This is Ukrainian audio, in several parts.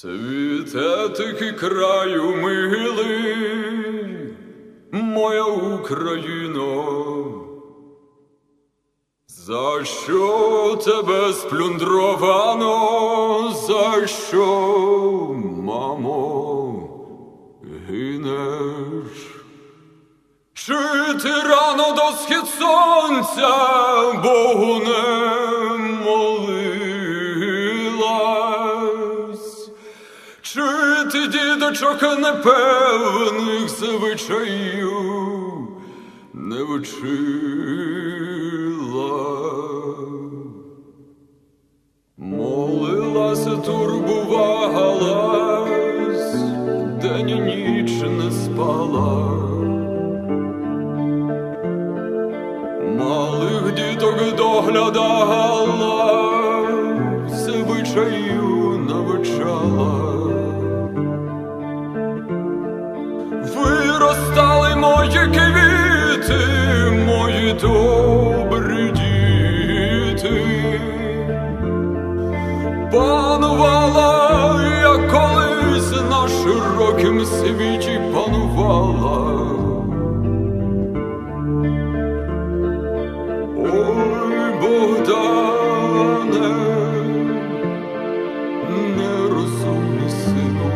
Світе таки краю милий, моя Україно, за що тебе сплюндровано, за що, мамо, гинеш? Чи ти рано до схід сонця Богу не діточок непевних звичаїв не вчила? Молилася, турбувалась, день і ніч не спала. Малих діток доглядала, звичаю навчала. Добрі діти. Панувала, як колись на широкім світі панувала. Ой, Богдане, нерозумний сину,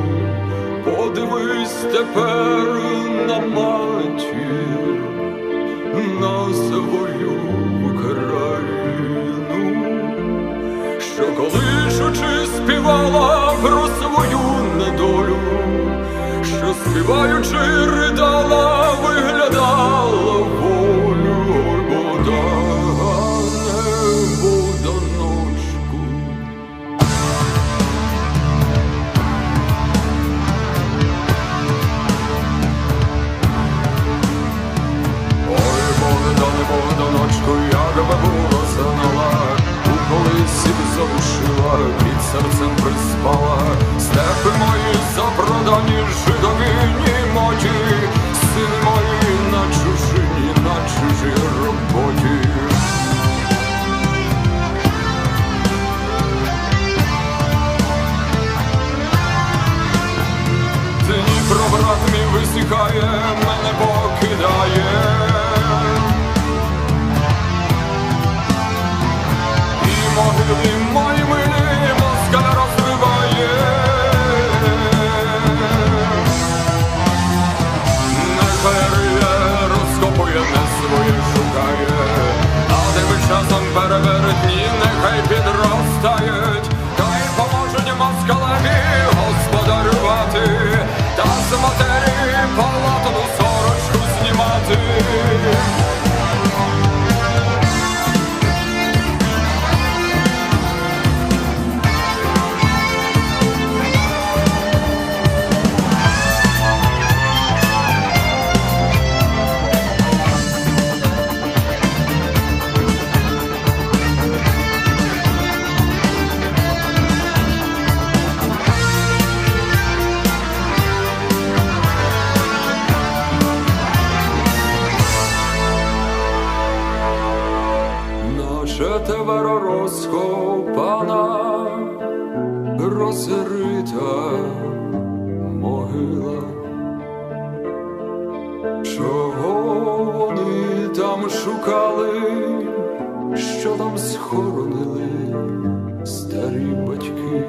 подивись тепер на матір, на свою країну, що колишучи співала про свою недолю, що співаючи висихає, мене покидає. І могилі мої Товаро розкопана, розрита могила. Чого вони там шукали, що там схоронили старі батьки?